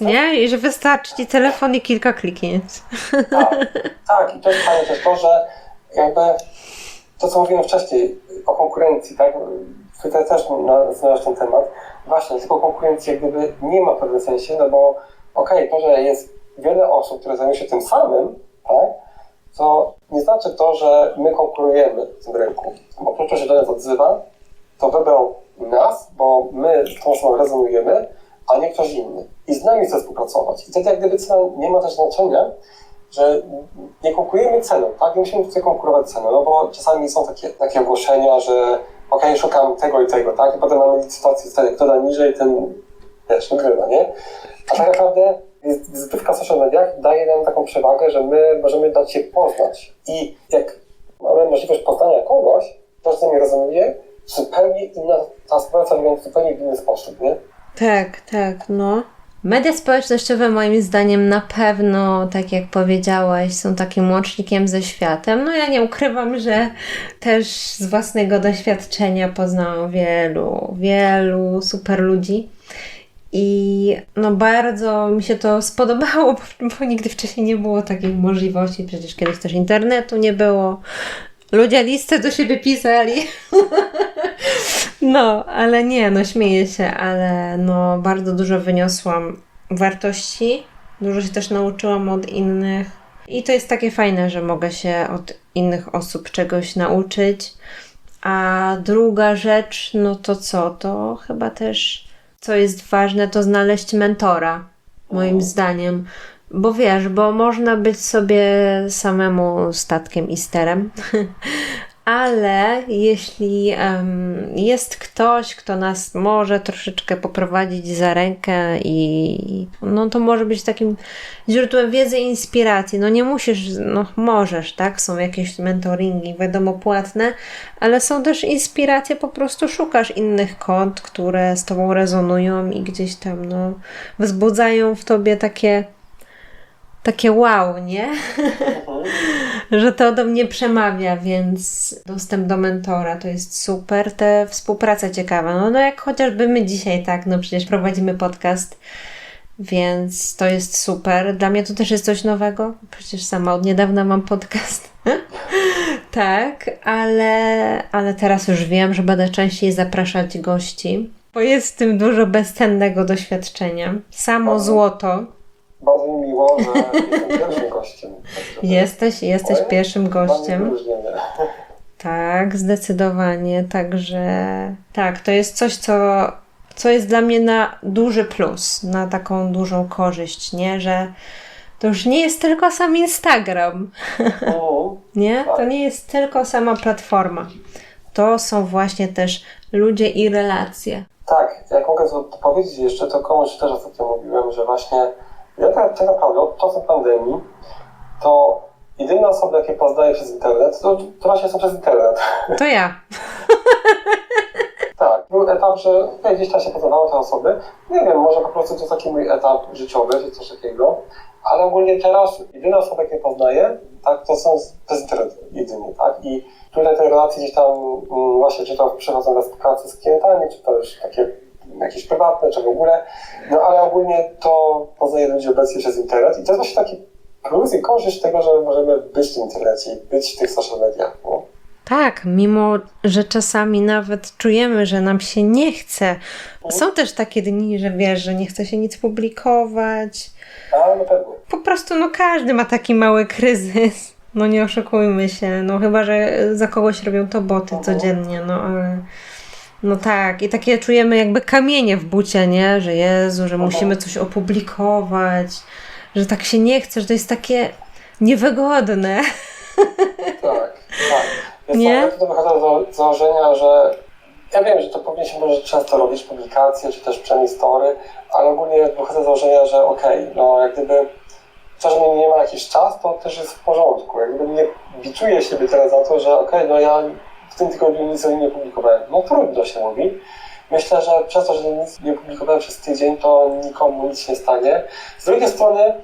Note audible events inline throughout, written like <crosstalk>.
Nie? I że wystarczy ci telefon i kilka kliknięć. Tak, tak, i to jest fajne też to, że jakby to, co mówiłem wcześniej o konkurencji, tak? Tutaj też znalazł ten temat. Właśnie, tylko konkurencji jak gdyby nie ma w pewnym sensie, no bo okej, okay, to, że jest wiele osób, które zajmują się tym samym, tak? To nie znaczy to, że my konkurujemy w tym rynku. Bo to, co się do nas odzywa, to wybrał nas, bo my tą osobą rezonujemy, a nie ktoś inny. I z nami chce współpracować. I wtedy jak gdyby cena nie ma też znaczenia, że nie konkurujemy ceną, tak? Nie musimy tutaj konkurować ceną, no bo czasami są takie, takie ogłoszenia, że ok, szukam tego i tego, tak? I potem mamy licytację, wtedy kto da niżej, ten też wygrywa, nie? A tak naprawdę wizytówka w social mediach daje nam taką przewagę, że my możemy dać się poznać. I jak mamy możliwość poznania kogoś, kto z nami rezonuje, zupełnie inna ta współpraca wygląda zupełnie w inny sposób, nie? Tak, tak, no. Media społecznościowe moim zdaniem na pewno, tak jak powiedziałaś, są takim łącznikiem ze światem. No ja nie ukrywam, że też z własnego doświadczenia poznałam wielu, wielu super ludzi. I no bardzo mi się to spodobało, bo, bo nigdy wcześniej nie było takiej możliwości. Przecież kiedyś też internetu nie było. Ludzie listy do siebie pisali. <laughs> no, ale nie, no śmieję się, ale no bardzo dużo wyniosłam wartości. Dużo się też nauczyłam od innych. I to jest takie fajne, że mogę się od innych osób czegoś nauczyć. A druga rzecz, no to co? To chyba też, co jest ważne, to znaleźć mentora, moim zdaniem. Bo wiesz, bo można być sobie samemu statkiem i sterem, <laughs> ale jeśli um, jest ktoś, kto nas może troszeczkę poprowadzić za rękę i no to może być takim źródłem wiedzy i inspiracji. No nie musisz, no możesz, tak? Są jakieś mentoringi, wiadomo, płatne, ale są też inspiracje, po prostu szukasz innych kont, które z tobą rezonują i gdzieś tam, no, wzbudzają w tobie takie takie wow, nie? <laughs> że to do mnie przemawia, więc dostęp do mentora to jest super. Te współpraca ciekawa. No, no jak chociażby my dzisiaj, tak, no przecież prowadzimy podcast, więc to jest super. Dla mnie to też jest coś nowego. Przecież sama od niedawna mam podcast. <laughs> tak, ale, ale teraz już wiem, że będę częściej zapraszać gości, bo jest w tym dużo bezcennego doświadczenia. Samo złoto bardzo mi miło, że jestem pierwszym gościem. Jesteś, jesteś pierwszym gościem. Tak, zdecydowanie. Także tak, to jest coś, co, co jest dla mnie na duży plus, na taką dużą korzyść, nie? Że to już nie jest tylko sam Instagram. Mhm. <laughs> nie? To nie jest tylko sama platforma. To są właśnie też ludzie i relacje. Tak, jak mogę to powiedzieć jeszcze, to komuś też ostatnio mówiłem, że właśnie ja tak, tak naprawdę od czasu pandemii to jedyne osoby, jakie poznaję przez internet, to, to właśnie są przez internet. To ja. <laughs> tak, był etap, że gdzieś tam się poznawały te osoby. Nie wiem, może po prostu to jest taki mój etap życiowy, czy coś takiego. Ale ogólnie teraz jedyne osoby, jakie poznaję, tak, to są przez internet jedynie, tak? I tutaj te relacje gdzieś tam mm, właśnie, czy to przychodzą na współpracy z klientami, czy to już takie jakieś prywatne, czy w ogóle. No ale ogólnie to poznaje ludzi obecnie przez internet i to jest właśnie taki plus i korzyść tego, że możemy być w tym internecie i być w tych social mediach. No. Tak, mimo że czasami nawet czujemy, że nam się nie chce. Są też takie dni, że wiesz, że nie chce się nic publikować. A, no pewnie. Po prostu, no każdy ma taki mały kryzys. No nie oszukujmy się, no chyba, że za kogoś robią to boty mhm. codziennie, no ale no tak, i takie czujemy jakby kamienie w bucie, nie? Że Jezu, że musimy coś opublikować, że tak się nie chce, że to jest takie niewygodne. Tak, tak. <laughs> Więc nie? Ja tutaj wychodzę z założenia, że ja wiem, że to powinniśmy może często robić publikacje, czy też przynajmniej story, ale ogólnie wychodzę z założenia, że okej, okay, no jak gdyby to, że nie ma jakiś czas, to też jest w porządku. Jak gdyby nie biczuję siebie teraz za to, że okej, okay, no ja w tym tygodniu nic nie publikowałem. No trudno się mówi. Myślę, że przez to, że nic nie publikowałem przez tydzień, to nikomu nic nie stanie. Z drugiej strony,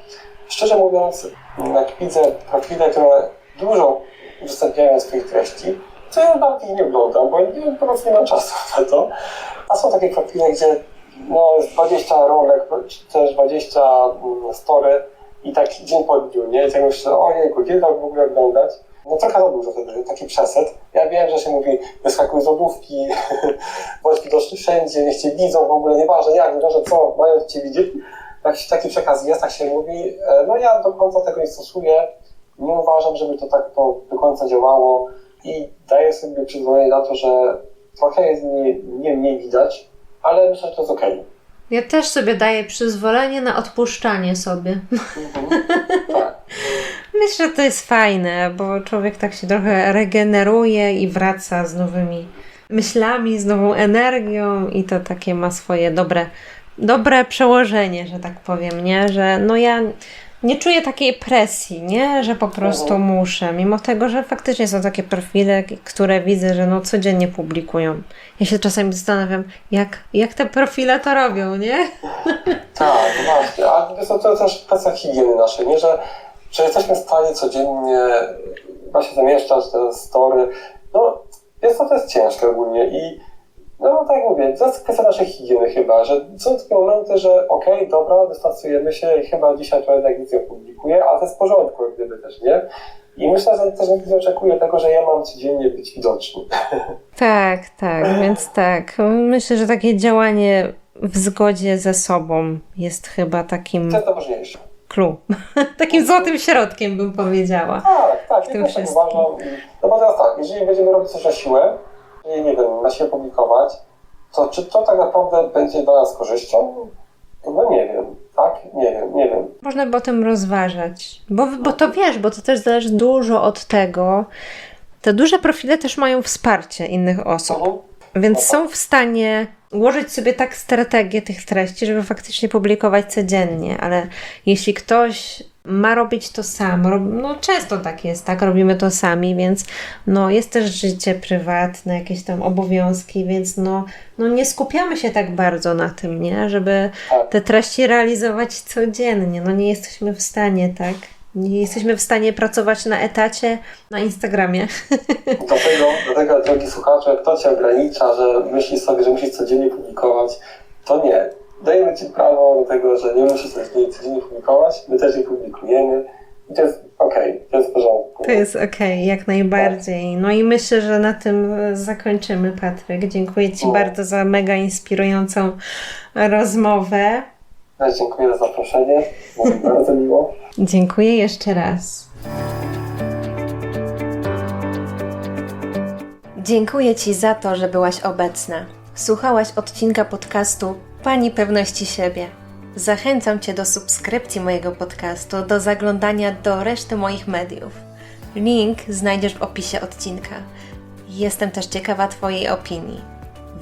szczerze mówiąc, jak widzę profile, które dużo udostępniają swoich treści, to ja ich nie oglądam, bo nie, po prostu nie mam czasu na to. A są takie profile, gdzie no jest 20 rolek, czy też 20 mm, story i tak dzień po dniu, nie? I tak myślę, ojejku, kiedy to w ogóle oglądać? No trochę za dużo wtedy, taki przeset. Ja wiem, że się mówi, wyskakuj z lodówki, <laughs> bądź widoczny wszędzie, niech cię widzą, w ogóle nieważne jak, nieważne co, mają cię widzieć. Tak, taki przekaz jest, tak się mówi. E, No ja do końca tego nie stosuję. Nie uważam, żeby to tak to do końca działało i daję sobie przyzwolenie na to, że trochę jest mnie, mnie mniej widać, ale myślę, że to jest okej. Ja też sobie daję przyzwolenie na odpuszczanie sobie. Mhm. <laughs> Myślę, że to jest fajne, bo człowiek tak się trochę regeneruje i wraca z nowymi myślami, z nową energią i to takie ma swoje dobre, dobre przełożenie, że tak powiem, nie? Że no ja nie czuję takiej presji, nie? Że po prostu Mhm. muszę, mimo tego, że faktycznie są takie profile, które widzę, że no codziennie publikują. Ja się czasami zastanawiam, jak, jak te profile to robią, nie? Tak, właśnie. A co, to też kwestia higieny naszej, nie? Że, że jesteśmy w stanie codziennie właśnie zamieszczać te story. No, jest to, to jest ciężkie ogólnie i no tak mówię, to jest kwestia naszej higieny chyba, że są takie momenty, że okej, dobra, dystansujemy się i chyba dzisiaj to jednak nic nie publikuję, ale to jest w porządku, gdyby też, nie? I myślę, że też nikt nie oczekuje tego, że ja mam codziennie być widoczny. <laughs> Tak, tak, więc tak. Myślę, że takie działanie w zgodzie ze sobą jest chyba takim To jest najważniejsze. Clue. <laughs> takim złotym środkiem, bym powiedziała. Tak, tak, tym ja też tak wszystkim. uważam. I- No bo teraz tak, jeżeli będziemy robić coś na siłę, i nie wiem, na siłę publikować, to czy to tak naprawdę będzie dla nas korzyścią? No nie wiem, tak? Nie wiem, nie wiem. Można by o tym rozważać, bo, bo to wiesz, bo to też zależy dużo od tego. Te duże profile też mają wsparcie innych osób. Mhm. Więc są w stanie ułożyć sobie tak strategię tych treści, żeby faktycznie publikować codziennie, ale jeśli ktoś ma robić to sam, no często tak jest, tak, robimy to sami, więc no jest też życie prywatne, jakieś tam obowiązki, więc no, no nie skupiamy się tak bardzo na tym, nie, żeby Tak. te treści realizować codziennie, no nie jesteśmy w stanie, tak. Nie jesteśmy w stanie pracować na etacie na Instagramie. Dlatego, dlatego, drogi słuchacze, kto cię ogranicza, że myślisz sobie, że musisz codziennie publikować, to nie. Dajemy ci prawo do tego, że nie musisz codziennie, codziennie publikować, my też nie publikujemy i to jest okej, to jest w porządku. To jest okej, jak najbardziej. No i myślę, że na tym e, zakończymy, Patryk. Dziękuję Ci No. bardzo za mega inspirującą rozmowę. Dziękuję za zaproszenie, było mi bardzo miło. Dziękuję jeszcze raz. Dziękuję Ci za to, że byłaś obecna. Słuchałaś odcinka podcastu Pani Pewności Siebie. Zachęcam Cię do subskrypcji mojego podcastu, do zaglądania do reszty moich mediów. Link znajdziesz w opisie odcinka. Jestem też ciekawa Twojej opinii.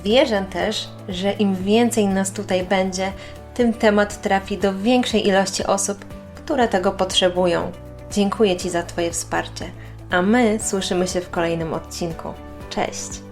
Wierzę też, że im więcej nas tutaj będzie, tym temat trafi do większej ilości osób, które tego potrzebują. Dziękuję Ci za Twoje wsparcie, a my słyszymy się w kolejnym odcinku. Cześć!